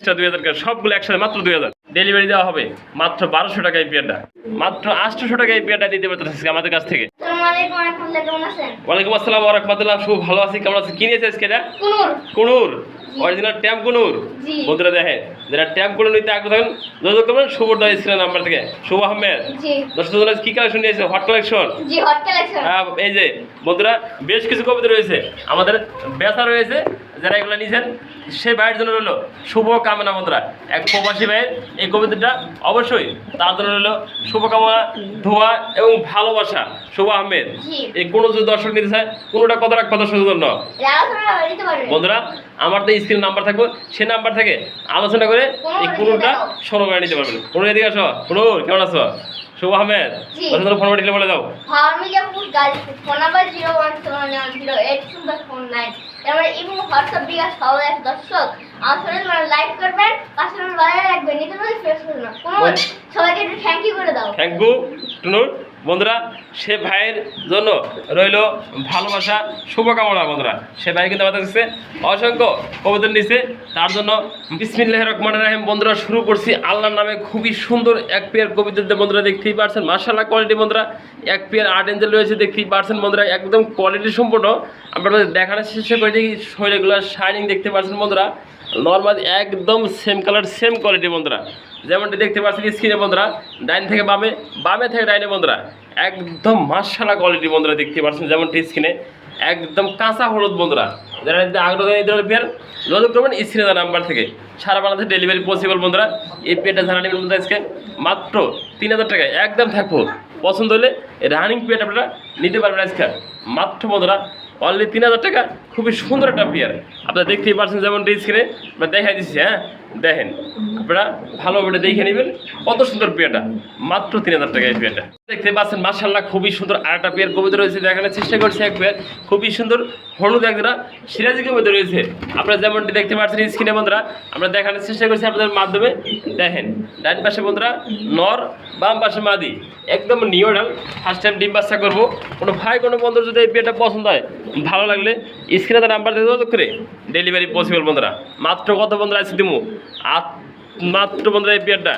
Extra দুই হাজার সবগুলো একসাথে মাত্র দুই হাজার। ডেলিভারি দেওয়া হবে মাত্র বারোশো টাকা এই পেয়ারটা। মাত্র আটশোশো টাকা এই পেয়ারটা দিতে পারতেছে আমাদের কাছ থেকে। ওয়ালাইকুম আসসালাম রহমতুল্লাহ খুব ভালো আছি কেমন আছে কিনেছে আজকে এটা? কুনুর। কুনুর। অরিজিনাল ট্যাম্প কুনুর জি। বন্ধুরা দেখেন যারা ট্যাম্প কুনুর নিতে আগ্রহ থাকেন যোগাযোগ করবেন শুভ স্ক্রিন নাম্বার থেকে। শুভ আহমেদ। জি। দর্শক কি কালেকশন নিয়েছে? হট কালেকশন জি হট কালেকশন হ্যাঁ, এই যে বন্ধুরা বেশ কিছু কবিতা রয়েছে। আমাদের বেচা রয়েছে যারা এগুলো নিয়েছেন সেই ভাইয়ের জন্য রইল শুভ কামনা বন্ধুরা। এক প্রবাসী ভাইয়ের এই কবিতাটা অবশ্যই তার জন্য রইল শুভকামনা ধোয়া এবং ভালোবাসা। শুভ আহমেদ এই কোনো যদি দর্শক নিতে চায় কোনোটা কত রাখবা দর্শকের জন্য বন্ধুরা আমার তো স্ক্রিন নাম্বার থাকবে সে নাম্বার থেকে আলোচনা করে এই কোনোটা ষোলো করে নিতে পারবেন। কোনো এদিকে আসো। কোনো কেমন আছো? শুভ আহমেদ। ফোন ডিলে বলে দাও। Phone number zero one seven one zero eight phone nine এবার ইমো হোয়াটসঅ্যাপ বিকাশ সবাই এক দর্শক। আসলে মানে লাইক করবেন পাশে বাজারে রাখবেন ফেস করবেন সবাইকে একটু থ্যাংক ইউ করে দাও। থ্যাংক ইউ টুনুর। বন্ধুরা, সে ভাইয়ের জন্য রইল ভালোবাসা, শুভকামনা বন্ধুরা। সে ভাই কিন্তু আমাদের কাছে অসংখ্য কবিতা নিচ্ছে তার জন্য বিসমিল্লাহ রহমান রাহিম বন্ধুরা, শুরু করছি আল্লাহর নামে খুবই সুন্দর এক পেয়ার কবিতা বন্ধুরা দেখতেই পারছেন। মার্শাল্লাহ কোয়ালিটি বন্ধুরা, এক পেয়ার আর্ট এঞ্জেল রয়েছে দেখতেই পারছেন বন্ধুরা, একদম কোয়ালিটি সম্পূর্ণ। আপনাদের দেখানোর চেষ্টা করেছি শরীরগুলো শাইনিং দেখতে পারছেন বন্ধুরা। নর্মাল একদম সেম কালার সেম কোয়ালিটি বন্ধুরা। যেমনটি দেখতে পাচ্ছেন স্ক্রিনে বন্ধুরা, ডাইন থেকে বামে বামে থেকে ডাইনে বন্ধুরা, একদম মাসালা কোয়ালিটি বন্ধুরা দেখতে পাচ্ছেন যেমনটি স্ক্রিনে একদম কাঁচা হলুদ বন্ধুরা, যারা আগ্রহ ধরনের পেয়ার যোগাযোগ করবেন স্ক্রিনে নাম্বার থেকে। সারা বাংলাদেশ ডেলিভারি পসিবল বন্ধুরা, এই পেয়ারটা যারা নেবেন বন্ধুরা আজকে। মাত্র তিন হাজার টাকায়, একদম থাকব। পছন্দ হলে রানিং পেয়ার আপনারা নিতে পারবেন আজকে। মাত্র বন্ধুরা অনলি তিন হাজার টাকা, খুবই সুন্দর একটা পেয়ার আপনারা দেখতেই পাচ্ছেন যেমন স্ক্রিনে আমরা দেখাই দিচ্ছি হ্যাঁ? দেখেন, আপনারা ভালোভাবে দেখে নেবেন। কত সুন্দর পেয়ারটা মাত্র তিন হাজার টাকা এই পেয়ারটা দেখতে পাচ্ছেন মার্শাল্লাহ খুবই সুন্দর আর একটা পেয়ার কবিতা রয়েছে দেখানোর চেষ্টা করছি এক পেয়ার খুবই সুন্দর হলুদ একজোড়া সিরাজি কবিতা রয়েছে। আপনারা যেমনটি দেখতে পাচ্ছেন স্ক্রিনে বন্ধুরা, আমরা দেখানোর চেষ্টা করছি আপনাদের মাধ্যমে। দেখেন, ডান পাশে বন্ধুরা, নর, বাম পাশে মাদি। একদম নিউডাল ফার্স্ট টাইম ডিম বাচ্চা করব। কোনো ভাই, কোনো বন্ধুর যদি এই পেয়ারটা পছন্দ হয়, ভালো লাগলে স্ক্রিনে তার নাম্বার দিয়ে যোগাযোগ করে ডেলিভারি পসিবল বন্ধুরা। মাত্র কত বন্ধুরা আজকে দিমু? মাত্র বন্ধুরা এই পেয়ারটা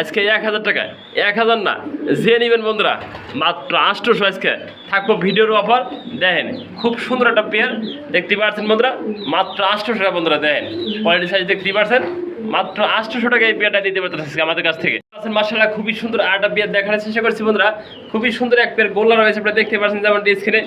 আজকে এক হাজার টাকা এক হাজার না, যে নেবেন বন্ধুরা, মাত্র আটশোশো আজকে। থাকব ভিডিওর অফার দেখেন, খুব সুন্দর একটা পেয়ার দেখতে পাচ্ছেন বন্ধুরা, মাত্র আটশোশো বন্ধুরা, দেখেন কোয়ালিটি সাইজ দেখতে পাচ্ছেন। মাত্র আটশোশো টাকা এই পেয়ারটা দিতে পারতেছে আমাদের কাছ থেকে। মার্শাল্লাহ খুবই সুন্দর একটা পেয়ার দেখানোর চেষ্টা করছি বন্ধুরা। খুবই সুন্দর এক পেয়ার গোল্লা রয়েছে, আপনারা দেখতে পাচ্ছেন যেমন স্ক্রিনে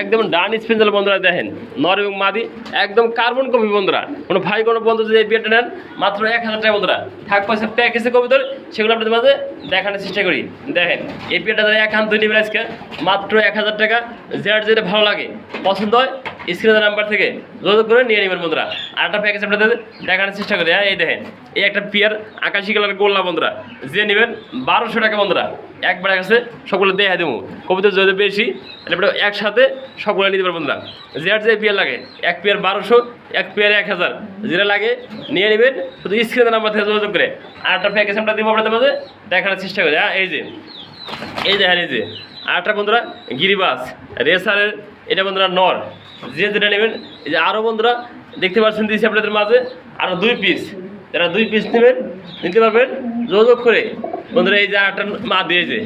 একদম ডান স্পেন্সাল বন্ধুরা, দেখেন, নর এবং মাদি, একদম কার্বন কপি বন্ধুরা। কোনো ভাই, কোনো বন্ধু যদি এই পেয়ারটা নেন, মাত্র এক হাজার টাকা বন্ধুরা। থাক, পয়সা প্যাকেজে কবিতর সেগুলো আপনাদের মাঝে দেখানোর চেষ্টা করি। দেখেন, এই পেয়ারটা যারা একান্ত নেবেন আজকে। মাত্র এক হাজার টাকা যেটা যেটা ভালো লাগে, পছন্দ হয় স্ক্রিনের নাম্বার থেকে যোগাযোগ করে নিয়ে নেবেন বন্ধুরা। আর একটা প্যাকেজ আপনাদের দেখানোর চেষ্টা করি। হ্যাঁ এই দেখেন, এই একটা পিয়ার আকাশি কালার গোল্লা বন্ধুরা। যে নেবেন বারোশো টাকা বন্ধুরা। একবার কাছে সকলে দেখাই দেবো। কবিতা যদি বেশি, তাহলে একসাথে সকলে নিতে পারব বন্ধুরা। যেটা যে পেয়ার লাগে, এক পেয়ার বারোশো, এক পেয়ারে এক হাজার। যেটা লাগে, নিয়ে নেবেন। শুধু স্ক্রিনের নাম্বার থেকে যোগাযোগ করে। আর একটা প্যাকেজ আমরা দেবো আপনাদের মাঝে, দেখানোর চেষ্টা করি। হ্যাঁ এই যে। এই দেখেন, এই যে। আর একটা বন্ধুরা, গিরিবাস, রেসারের, এটা বন্ধুরা, নর। যে যেটা নেবেন, এই যে আরও বন্ধুরা দেখতে পাচ্ছেন দিয়েছি আপনাদের মাঝে আরও দুই পিস যারা দুই পিস নেবেন, নিতে পারবেন। যোগাযোগ করে বন্ধুরা, এই যে একটা মা দিয়েছে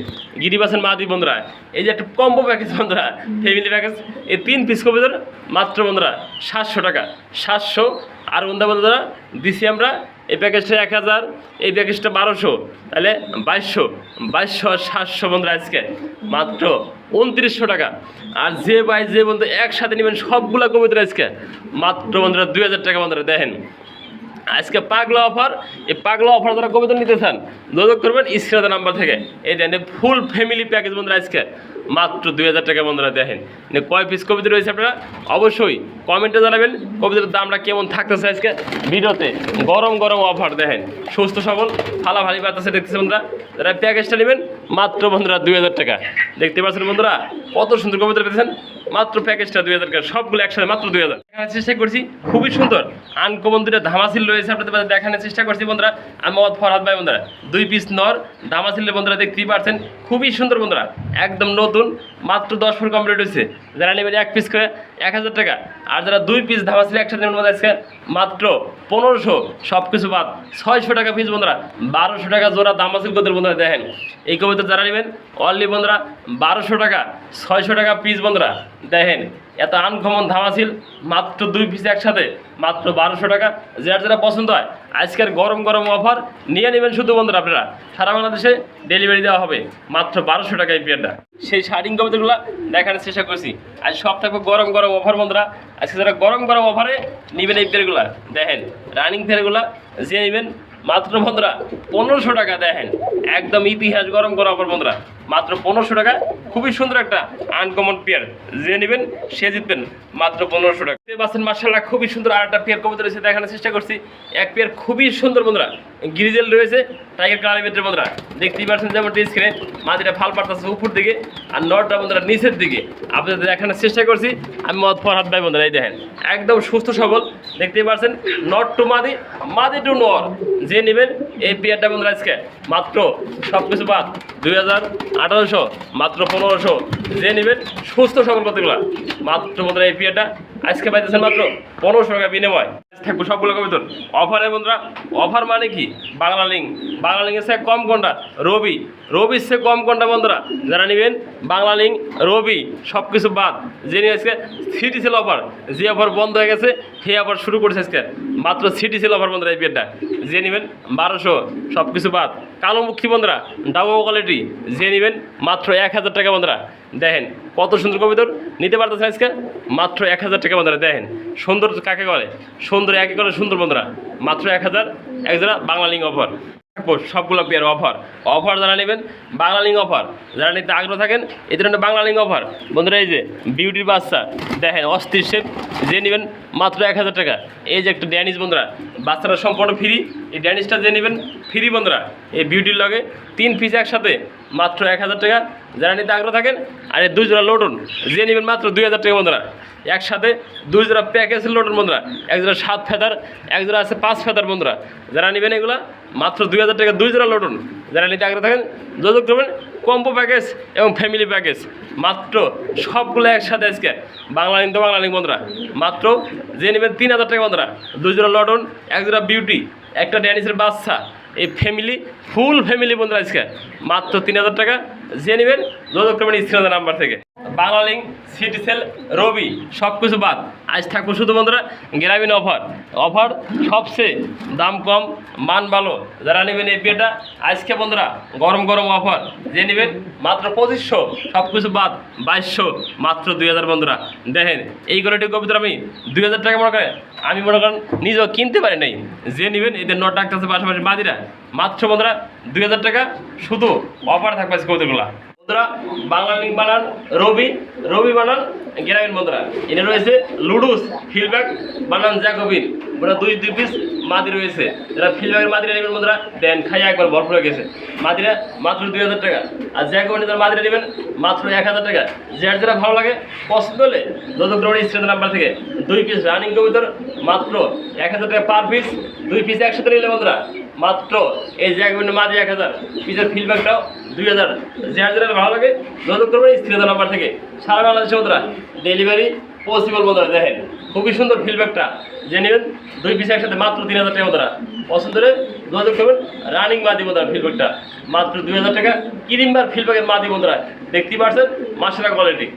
গিরিবাসের মা দিয়ে বন্ধুরা, এই যে একটা কম্বো প্যাকেজ বন্ধুরা ফ্যামিলি প্যাকেজ এই তিন পিস কবিতার মাত্র বন্ধুরা, সাতশো টাকা, সাতশো। আর বন্ধুরা বন্ধুরা, দিছি আমরা এই প্যাকেজটা এক হাজার, এই প্যাকেজটা বারোশো, তাহলে বাইশশো বাইশশো, সাতশো বন্ধুরা আজকে, মাত্র উনত্রিশশো টাকা। আর যে বাই যে বন্ধু একসাথে নেবেন সবগুলো কবিতা আজকে, মাত্র বন্ধুরা দুই হাজার টাকা বন্ধুরা, দেখেন। আজকে পাগলা অফার এই পাগলা অফার যারা কবিতা নিতে চান, যোগাযোগ করবেন স্ক্রিনের নাম্বার থেকে। এই দেন ফুল ফ্যামিলি প্যাকেজ বন্ধুরা আজকে। মাত্র দুই হাজার টাকা বন্ধুরা দেখেন। মানে কয় পিস কবিতা রয়েছে আপনারা? অবশ্যই কমেন্টে জানাবেন, কবিতার দামটা কেমন থাকতেছে আজকে? ভিডিওতে গরম গরম অফার, দেখেন। সুস্থ, সবল ফালা ভালি বাতাসে দেখতেছে বন্ধুরা। যারা প্যাকেজটা নেবেন, মাত্র বন্ধুরা দুই হাজার টাকা। দেখতে পাচ্ছেন বন্ধুরা, কত সুন্দর কবিতা পেয়েছেন মাত্র প্যাকেজটা দুই হাজার সবগুলো একসাথে মাত্র দুই হাজার। দেখানোর চেষ্টা করছি, খুবই সুন্দর। আনকমন দুটো ধামাসিল রয়েছে, আপনাদের দেখানোর চেষ্টা করছি বন্ধুরা। আমি ফরহাদ ভাই বন্ধুরা, দুই পিস নর ধামাসিলের বন্ধুরা দেখতেই পারছেন। খুবই সুন্দর বন্ধুরা, একদম নতুন, মাত্র দশ ফুট কমপ্লিট হয়েছে। যারা নেবেন এক পিস করে এক হাজার টাকা, আর যারা দুই পিস ধামাসিল একসাথে নেবেন আজকে মাত্র পনেরোশো সব কিছু বাদ। ছয়শো টাকা পিস বন্ধুরা, বারোশো টাকা জোড়া ধামাসিল করতে বন্ধুরা, দেখেন। এই কবিতা যারা নেবেন অনলি বন্ধুরা বারোশো টাকা, ছয়শো টাকা পিস বন্ধুরা। দেখেন, এত আনকমন ধামাসিল মাত্র দুই পিস একসাথে, মাত্র বারোশো টাকা। যার যারা পছন্দ হয়, আজকের গরম গরম অফার নিয়ে নেবেন শুধু বন্ধুরা আপনারা। সারা বাংলাদেশে ডেলিভারি দেওয়া হবে, মাত্র বারোশো টাকা এই পেয়ারটা সেই শাড়িং কবিতাগুলো দেখানোর চেষ্টা করছি। আজ সব থাকবে গরম গরম অফার বন্ধুরা। আজকে যারা গরম গরম অফারে নেবেন এই পেয়ারগুলো দেখেন রানিং পেয়ারগুলো যে নেবেন, মাত্র বন্ধুরা, পনেরোশো টাকা, দেখেন। একদম ইতিহাস গরম গরম অফার বন্ধুরা। মাত্র পনেরোশো টাকা। খুবই সুন্দর একটা আনকমন পেয়ার যে নেবেন, সে জিতবেন মাত্র পনেরোশো টাকা। দেখতে পাচ্ছেন মার্শাল্লাহ খুবই সুন্দর আর একটা পেয়ার কবিতা রয়েছে, দেখানোর চেষ্টা করছি। এক পেয়ার খুবই সুন্দর বন্ধুরা গ্রিজেল রয়েছে টাইগার কালার ভিতরে বন্ধুরা। দেখতেই পাচ্ছেন যেমন স্ক্রিনে মাটিটা ফাল পাড়তেছে উপর দিকে আর নটটা বন্ধুরা নিচের দিকে। আপনাদের দেখানোর চেষ্টা করছি, আমি মদ ফরহাদ ভাই বন্ধুরা, এই দেখেন, একদম সুস্থ সবল। দেখতেই পাচ্ছেন, নট টু মাদি মাদি টু নর। যে নেবেন, এই পেয়ারটা বন্ধুরা আজকে, মাত্র সব কিছু বাদ। দুই হাজার আঠারোশো মাত্র পনেরোশো। যে নেবেন সুস্থ সকল কতগুলো মাত্র বন্ধুরা এই পেয়ারটা আজকে পাইতেছেন মাত্র পনেরোশো টাকা বিনিময়। থাকব সবগুলো কবিতর অফারে বন্ধুরা, অফার মানে কি? বাংলা লিঙ্ক। বাংলা লিঙ্কের সে কম কোনটা? রবি। রবির সে কম কোনটা বন্ধুরা? যারা নেবেন, বাংলা লিঙ্ক, রবি সব কিছু বাদ। যে নিয়ে আজকে সিটি সেল অফার, যে অফার বন্ধ হয়ে গেছে, সেই অফার শুরু করেছে আজকে। মাত্র সিটি সেল অফার বন্ধুরা এই পেয়ারটা যে নেবেন, বারোশো সব কিছু বাদ। কালো মুখী বন্ধুরা ডাবো কোয়ালিটি। যে নেবেন, মাত্র এক হাজার টাকা বন্ধুরা। দেখেন, কত সুন্দর কবিতর নিতে পারতেছেন আজকে? মাত্র এক হাজার টাকা বন্ধুরা, দেখেন সুন্দর কাকে বলে? সুন্দর একে করে সুন্দর বন্ধুরা। মাত্র এক হাজার, এক জোড়া বাংলা লিঙ্ক অফার। সবগুলো পেয়ার অফার। অফার যারা নেবেন, বাংলা লিঙ্ক অফার। যারা নিতে আগ্রহ থাকেন এদের একটা বাংলা লিঙ্ক অফার। বন্ধুরা, এই যে বিউটির বাচ্চা, দেখেন, অস্থির শেপ যে নেবেন, মাত্র এক হাজার টাকা। এই যে একটা ড্যানিস বন্ধুরা, বাচ্চারা সম্পূর্ণ ফ্রি এই ড্যানিসটা যে নেবেন ফ্রি বন্ধুরা। এই বিউটির লগে তিন পিস একসাথে মাত্র এক হাজার টাকা। যারা নিতে আগ্রহ থাকেন, আর এই দুই জোড়া লোটন যে নেবেন মাত্র দুই হাজার টাকা বন্ধুরা। একসাথে দুই জোড়া প্যাকেজ লোটন বন্ধুরা। এক জোড়া সাত ফেদার, এক জোড়া আছে পাঁচ ফেদার বন্ধুরা। যারা নেবেন এগুলা, মাত্র দুই হাজার টাকা দুই জোড়া লোটন যারা নিতে আগ্রহ থাকেন, যোগাযোগ করবেন কম্পো প্যাকেজ এবং ফ্যামিলি প্যাকেজ মাত্র সবগুলো একসাথে আজকে বাংলা লিঙ্ক তো বাংলা লিঙ্ক বন্ধুরা। মাত্র যে নেবেন তিন হাজার টাকা বন্ধুরা। দুই জোড়া লটন এক জোড়া বিউটি একটা ড্যানিসের বাচ্চা, এই ফ্যামিলি ফুল ফ্যামিলি বন্ধুরা আজকে। মাত্র তিন হাজার টাকা। যে নেবেন, যোগাযোগ স্ক্রিনের নাম্বার থেকে। বাংলা লিঙ্ক সিটি সেল, রবি সব কিছু বাদ। আজ থাকব শুধু বন্ধুরা, গ্রামীণ অফার। অফার সবচেয়ে দাম কম, মান ভালো। যারা নেবেন এই পেটা আজকে বন্ধুরা, গরম গরম অফার। যে নেবেন, মাত্র পঁচিশশো সব কিছু বাদ, বাইশশো, মাত্র দুই হাজার বন্ধুরা। দেখেন, এই কোয়ালিটির কবিতার আমি দুই হাজার টাকা মনে করেন, আমি মনে করেন নিজেও কিনতে পারি নাই। যে নেবেন, এদের নট আছে পাশাপাশি মাদিরা মাত্র বন্ধুরা দুই হাজার টাকা শুধু অফার থাকবে কবিতাগুলা বন্ধুরা, বাংলা লিঙ্ক বানান, রবি রবি বানান, গ্রামীণ বন্ধুরা। এনে রয়েছে লুডুস ফিলব্যাক বানান জ্যাকোবিন। বন্ধুরা, দুই দুই পিস মাদি রয়েছে। যারা ফিলব্যাকের মাদিরা নেবেন বন্ধুরা, দেন খাইয়া একবার ভরপুর হয়ে গেছে। মাদিরা মাত্র দুই হাজার টাকা। আর জ্যাকোবিন যারা মাদিরা নেবেন, মাত্র এক হাজার টাকা। যার যেটা ভালো লাগে, পছন্দ হলে করবেন স্ক্রিনের নাম্বার থেকে দুই পিস রানিং কবিতর মাত্র এক হাজার টাকা পার পিস দুই পিস একসাথে নিলে বন্ধুরা মাত্র এই জ্যাকোবিনের মাঝে এক হাজার। পিসের ফিলব্যাকটাও দুই হাজার। যার যেটা ভালো লাগে, যোগাযোগ করবেন স্ক্রিনের নাম্বার থেকে। সারা বাংলাদেশে বন্ধুরা ডেলিভারি পসিবল বন্ধুরা, দেখেন, খুবই সুন্দর ফিডব্যাকটা যে নেবেন, দুই পিস একসাথে মাত্র তিন হাজার টাকা বন্ধুরা। পছন্দ হলে যোগাযোগ করবেন রানিং মাদি বন্ধুরা ফিডব্যাকটা মাত্র দুই হাজার টাকা। কিরিমবার ফিডব্যাকের মাদি বন্ধুরা, দেখতেই পারছেন মাসেরা কোয়ালিটি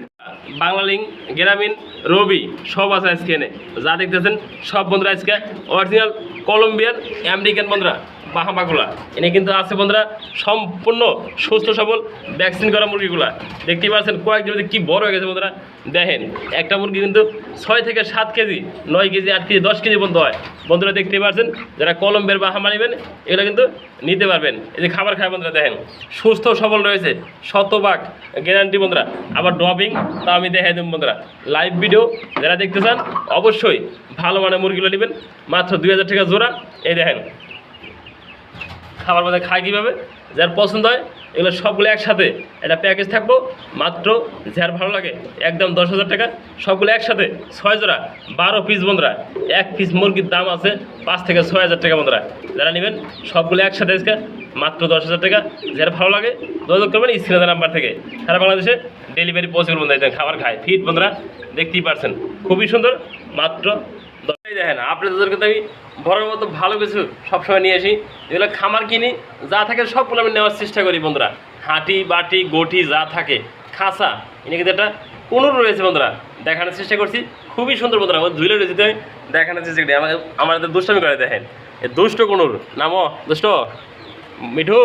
বাংলালিং গ্রামীণ, রবি, সব আছে আজকে এনে। যা দেখতেছেন, সব বন্ধুরা আজকে। অরিজিনাল কলম্বিয়ান আমেরিকান বন্ধুরা। বাহামাগুলা। এনে কিন্তু আছে বন্ধুরা, সম্পূর্ণ সুস্থ সবল ভ্যাকসিন করা মুরগিগুলা। দেখতেই পাচ্ছেন কয়েকদিন মধ্যে কী বড় হয়ে গেছে বন্ধুরা। দেখেন, একটা মুরগি কিন্তু ছয় থেকে সাত কেজি, নয় কেজি, আট কেজি, দশ কেজি পর্যন্ত হয়। বন্ধুরা দেখতেই পাচ্ছেন, যারা কলম্বের বাহামা নেবেন, এগুলো কিন্তু নিতে পারবেন। এই যে খাবার খায় বন্ধুরা, দেখেন, সুস্থ সবল রয়েছে, শতভাগ গ্যারান্টি বন্ধুরা। আবার ড্রপিং তা আমি দেখাই দেব বন্ধুরা। লাইভ ভিডিও যারা দেখতে চান, অবশ্যই ভালো মানের মুরগিগুলো নেবেন। মাত্র দুই হাজার টাকা জোড়া। এই দেখেন খাবার মধ্যে খায় কীভাবে? যার পছন্দ হয়, এগুলো সবগুলো একসাথে একটা প্যাকেজ থাকব। মাত্র যার ভালো লাগে, একদম দশ হাজার টাকা, সবগুলো একসাথে, ছয় জোড়া, বারো পিস বন্ধুরা, এক পিস মুরগির দাম আছে পাঁচ থেকে ছয় হাজার টাকা বন্ধুরা। যারা নেবেন, সবগুলো একসাথে আজকে, মাত্র দশ হাজার টাকা। যারা ভালো লাগে, যোগাযোগ করবেন স্ক্রিনের নাম্বার থেকে। সারা বাংলাদেশে ডেলিভারি পসিবল বন্ধু খাবার খায় ফিট বন্ধুরা, দেখতেই পারছেন। খুবই সুন্দর, মাত্র দেখেন আপনাদেরকে তো আমি বড় মতো ভালো কিছু সবসময় নিয়ে আসি। এগুলো খামার কিনি, যা থাকে সবগুলো আমি নেওয়ার চেষ্টা করি বন্ধুরা। হাঁটি, বাটি, গটি, যা থাকে, খাঁচা, এনে কিন্তু একটা কোনুর রয়েছে বন্ধুরা, দেখানোর চেষ্টা করছি। খুবই সুন্দর বন্ধুরা, আমার ধুলে রয়েছে আমি দেখানোর চেষ্টা করি। আমার আমাদের দুষ্টামি করে দেখেন। এ দুষ্ট কোনুর, নামো, দুষ্ট। মিঠু,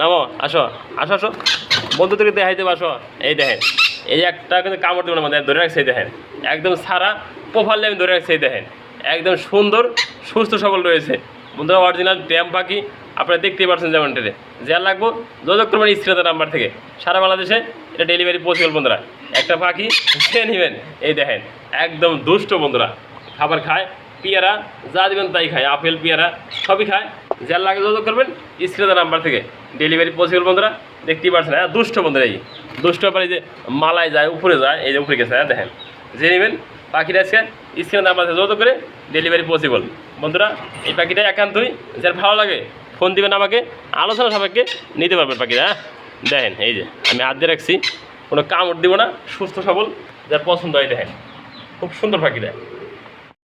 নামো, আসো আসো আসো। বন্ধু থেকে দেখাইতে আসো। এই দেখেন, এই একটা কিন্তু কামড় দেবো না ধরে রাখছে দেখেন। একদম সারা প্রোফাইলে আমি ধরে রাখছি দেখেন। একদম সুন্দর, সুস্থ সবল রয়েছে। বন্ধুরা অরিজিনাল ট্যাম পাখি, আপনারা দেখতেই পাচ্ছেন যেমন টেলে যা লাগবো, যোগাযোগ করবেন নাম্বার থেকে। সারা বাংলাদেশে এটা ডেলিভারি পসিবল বন্ধুরা। একটা পাখি সে নেবেন, এই দেখেন, একদম দুষ্ট, বন্ধুরা। খাবার খায়, পেয়ারা, যা দেবেন তাই খায়, আপেল, পেয়ারা, সবই খায়। যার লাগে যোগাযোগ করবেন স্ক্রিনের নাম্বার থেকে। ডেলিভারি পসিবল বন্ধুরা, দেখতেই পারছেন। হ্যাঁ দুষ্ট, বন্ধুরা, এই। দুষ্ট ব্যাপারে এই যে, মালায় যায়, উপরে যায়, এই যে উপরে গেছে হ্যাঁ দেখেন। যে নেবেন পাখিটা আজকে স্ক্রিনের নাম্বার আছে যোগাযোগ করে ডেলিভারি পসিবল বন্ধুরা, এই পাখিটা একান্তই যার ভালো লাগে ফোন দিবেন আমাকে, আলোচনা সাপেক্ষে নিতে পারবেন পাখিটা হ্যাঁ? দেখেন, এই যে, আমি হাত দিয়ে রাখছি, কোনো কামড় দিব না, সুস্থ সবল, যার পছন্দ হয় দেখেন। খুব সুন্দর পাখিটা।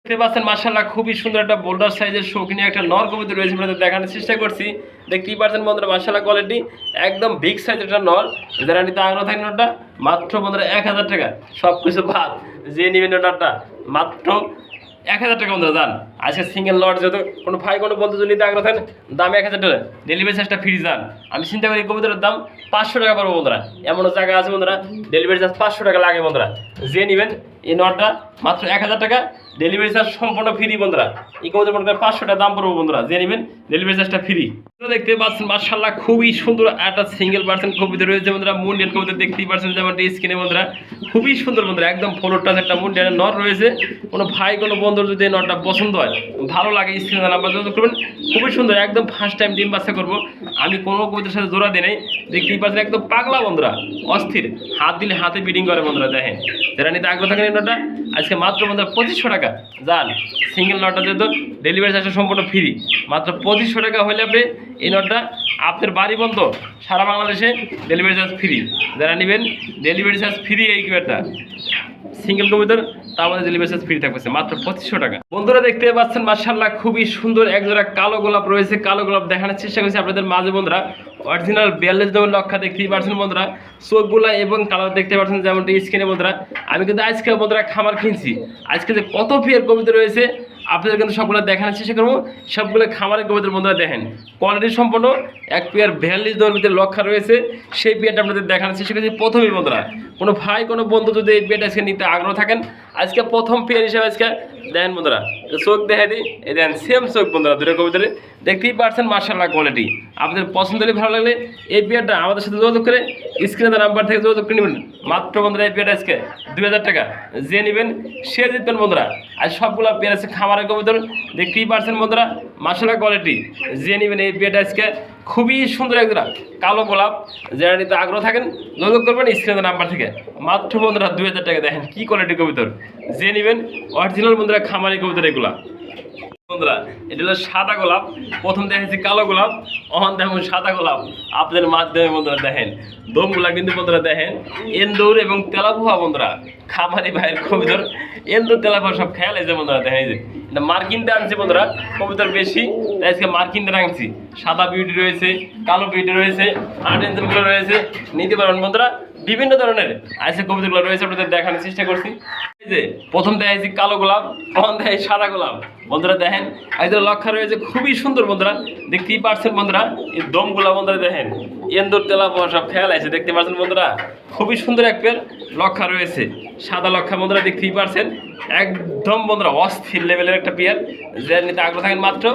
দেখতে পাচ্ছেন মার্শাল্লাহ খুবই সুন্দর একটা বোল্ডার সাইজের শৌখিনী একটা নর কবিতা রয়েছে আপনাদের দেখানোর চেষ্টা করছি। দেখতেই পাচ্ছেন বন্ধুরা মার্শাল্লাহ কোয়ালিটি একদম বিগ সাইজের একটা নর। যারা নিতে আগ্রহ থাকেন ওটা মাত্র বন্ধুরা এক হাজার টাকা। সব কিছু ভাত যে নেবেন ওটা মাত্র এক হাজার টাকা বন্ধুরা, যান। আজকে সিঙ্গেল লট যেহেতু কোনো ভাই, কোনো বন্ধু যদি নিতে আগ্রহ থাকেন, দাম এক হাজার টাকা। ডেলিভারি চার্জটা ফ্রি যান। আমি চিন্তা করি কবিতার দাম পাঁচশো টাকা পড়ব বন্ধুরা। এমনও জায়গা আছে বন্ধুরা ডেলিভারি চার্জ পাঁচশো টাকা লাগে বন্ধুরা। যে নেবেন এই নটটা মাত্র এক হাজার টাকা। ডেলিভারি চার্জ সম্পূর্ণ ফ্রি বন্ধুরা। এই মনে করেন পাঁচশো টাকা দাম পড়ব বন্ধুরা, যে নেবেন ডেলিভারি চার্জটা ফ্রি দেখতে পাচ্ছেন মার্শাল্লাহ খুবই সুন্দর একটা সিঙ্গেল পার্সেন্ট কবিতা রয়েছে বন্ধুরা, মুন্ডিয়ান কবিতা দেখতেই পাচ্ছেন যেমন স্ক্রিনে বন্ধুরা। খুবই সুন্দর বন্ধুরা, একদম ফলোর টাচ একটা মুন্ডিয়ানের নট রয়েছে। কোনো ভাই, কোনো বন্ধুর যদি নটটা পছন্দ হয়, ভালো লাগে স্ক্রিনে নাম্বার যোগাযোগ করবেন। খুবই সুন্দর, একদম ফার্স্ট টাইম ডিম বাচ্চা করব। আমি কোনো কবিতার সাথে জোড়া দিই নাই, দেখতেই পাচ্ছেন একদম পাগলা বন্ধুরা, অস্থির। হাত দিলে হাতে বিডিং করে বন্ধুরা, দেখেন। যারা নিতে আগ্রহ থাকেন নটটা আজকে মাত্র বন্ধুরা পঁচিশশো টাকা যান সিঙ্গেল নটটা যেহেতু ডেলিভারি চার্জটা সম্পূর্ণ ফ্রি মাত্র পঁচিশশো টাকা হলে আপনি এই নটটা আপনার বাড়ি বন্ধ, সারা বাংলাদেশে ডেলিভারি চার্জ ফ্রি যারা নেবেন ডেলিভারি চার্জ ফ্রি এই কিউআরটা সিঙ্গেল কবিতার, তার মধ্যে ডেলিভারি চার্জ ফ্রি থাকবে মাত্র পঁচিশশো টাকা। বন্ধুরা দেখতে পাচ্ছেন মার্শাল্লাহ খুবই সুন্দর একজোড়া কালো গোলাপ রয়েছে, কালো গোলাপ দেখানোর চেষ্টা করছি আপনাদের মাঝে বন্ধুরা। অরিজিনাল বিয়াল্লিশ নম্বর লক্ষা দেখতেই পাচ্ছেন বন্ধুরা। চোখগুলা এবং কালার দেখতে পাচ্ছেন যেমনটি স্ক্রিনে বন্ধুরা। আমি কিন্তু আজকে বন্ধুরা খামার কিনছি। আজকে যে কত ফিয়ার কবিতা রয়েছে আপনাদের কিন্তু সবগুলো দেখানোর চেষ্টা করব। সবগুলো খামারের গোবেদের বন্ধুরা দেখেন। কোয়ালিটি সম্পন্ন, এক পেয়ার ভ্যালিজ দেওয়ার ভিতরে লক্ষা রয়েছে। সেই পেয়ারটা আপনাদের দেখানোর চেষ্টা করছি প্রথমেই বন্ধুরা। কোনো ভাই, কোনো বন্ধু যদি এই পেয়ারটা আজকে নিতে আগ্রহ থাকেন আজকে প্রথম পেয়ার হিসেবে আজকে দেখেন বন্ধুরা, চোখ দেখা দিই, এই দেখেন সেম চোখ বন্ধুরা, দুটো কবিতারে। দেখতেই পারছেন মার্শাল্লাহ কোয়ালিটি আপনাদের পছন্দ হলে ভালো লাগলে এই পেয়ারটা আমাদের সাথে যোগাযোগ করে স্ক্রিনে নাম্বার থেকে যোগাযোগ করে নেবেন। মাত্র বন্ধুরা এই পেয়ারটা আজকে দুই হাজার টাকা। যে নেবেন, সে জিতবেন বন্ধুরা। আর সবগুলো পেয়ার আছে খামারের কবিতা দেখতেই পারছেন বন্ধুরা মার্শাল্লাহ কোয়ালিটি যে নেবেন এই পেয়ারটা আজকে খুবই সুন্দর একজোড়া কালো গোলাপ। যারা নিতে আগ্রহ থাকেন, যোগাযোগ করবেন স্ক্রিনের নাম্বার থেকে। মাত্র বন্ধুরা দুই হাজার টাকা, দেখেন কী কোয়ালিটি কবিতর। যে নেবেন অরিজিনাল বন্ধুরা খামারি কবিতর এগুলা। বন্ধুরা, এটা হলো সাদা গোলাপ। প্রথম দেখেছি কালো গোলাপ অহন দেখুন সাদা গোলাপ। আপনাদের মাধ্যমে বন্ধুরা দেখেন। দমগুলা কিন্তু বন্ধুরা দেখেন। এন্দুর এবং তেলাপোহা বন্ধুরা, খামারি ভাইয়ের কবিতর। এন্দুর, তেলাপোহা সব খেয়াল আছে বন্ধুরা, দেখেন এই যে। এটা মার্কিনতে আনছি বন্ধুরা, কবুতর বেশি আজকে মার্কিনতে আনছি। সাদা বিউটি রয়েছে, কালো বিউটি রয়েছে আর্ট এঞ্জেলগুলো রয়েছে। নিতে পারবেন বন্ধুরা। বিভিন্ন ধরনের আজকে কবিতাগুলো রয়েছে, আপনাদের দেখানোর চেষ্টা করছি। এই যে প্রথম দেখাইছি কালো গোলাপ তখন দেয় সাদা গোলাপ। বন্ধুরা দেখেন একজন লক্ষা রয়েছে, খুবই সুন্দর বন্ধুরা। দেখতেই পারছেন বন্ধুরা, এই দমগুলা বন্ধুরা দেখেন এন্দুর তেলা সব খেয়াল আছে, দেখতে পাচ্ছেন বন্ধুরা? খুবই সুন্দর এক পেয়ার লক্ষা রয়েছে, সাদা লক্ষা বন্ধুরা দেখতেই পারছেন। একদম বন্ধুরা, অস্থির লেভেলের একটা পেয়ার। যে নিতে আগ্রহ থাকেন মাত্র,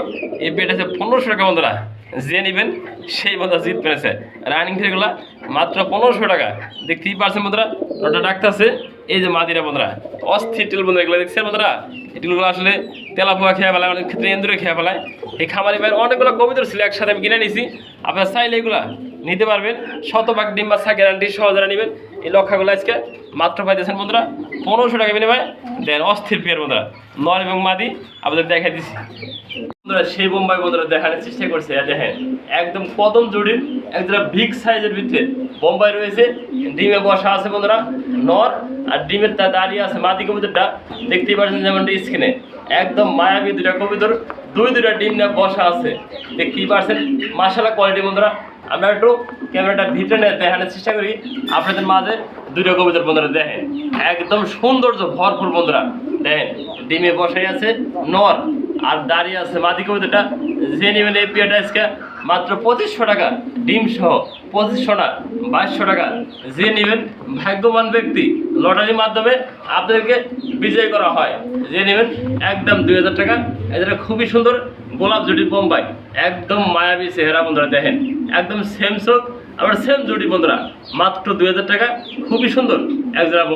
এই পেয়ারটা আছে পনেরোশো টাকা বন্ধুরা। যে নেবেন, সেই বন্ধুরা জিত পেরেছে। রানিং ফেরগুলা মাত্র পনেরোশো টাকা। দেখতেই পারছেন বন্ধুরা ওটা ডাকতেছে। এই যে মাদিরা বন্ধুরা, অস্থির টিল বন্ধুরা, এগুলো দেখছেন বন্ধুরা? এই টিলগুলো আসলে তেলা পোয়া খেয়ে ফেলায়, অনেক ক্ষেত্রে এন্দুরে খেয়ে ফেলায়। এই খামারি ভাইয়ের অনেকগুলো কবিতর ছিল একসাথে আমি কিনে নিয়েছি আপনারা চাইলে এগুলা নিতে পারবেন। শতভাগ ডিম বাচ্চা গ্যারান্টি সহজরা নেবেন, এই লক্ষাগুলো আজকে মাত্র পাইতেছেন বন্ধুরা, পনেরোশো টাকা বিনিময়ে। দেন অস্থির পেয়ার বন্ধুরা, নর এবং মাদি আপনাদের দেখাই দিচ্ছি বন্ধুরা, সেই বোম্বাই বন্ধুরা দেখানোর চেষ্টা করছে। দেখেন, একদম কদম জুড়ির একজোড়া বিগ সাইজের ভিতরে বোম্বাই রয়েছে। ডিমে বসা আছে বন্ধুরা, নর আর ডিমের তা দাঁড়িয়ে আছে। মাদি কবিতরটা দেখতেই পাচ্ছেন যেমন স্ক্রিনে একদম মায়াবী দুটা কবিতর, দুই দুটা ডিম নিয়ে বসা আছে। কি পাচ্ছেন মাসালা কোয়ালিটি বন্ধুরা, আমরা একটু ক্যামেরাটা ভিতরে নিয়ে দেখানোর চেষ্টা করি। আপনাদের মাঝে দুইটা কবিতার বন্ধুরা দেখেন। একদম সৌন্দর্য ভরপুর বন্ধুরা। দেখেন, ডিমে বসাই আছে নর, আর দাঁড়িয়ে আছে মাদি কবিতাটা। যে পেয়ারটা আজকে মাত্র পঁচিশশো টাকা ডিম সহ পঁচিশশো টাকা বাইশশো টাকা যে নেবেন ভাগ্যবান ব্যক্তি, লটারির মাধ্যমে আপনাদেরকে বিজয় করা হয়। যে নেবেন একদম দুই হাজার টাকা। এটা খুবই সুন্দর গোলাপ জুটি বোম্বাই। একদম মায়াবী চেহারা বন্ধুরা, দেখেন। একদম সেম চোখ আবার সেম জুটি বন্ধুরা। মাত্র দুই হাজার টাকা, খুবই সুন্দর। এক জোড়া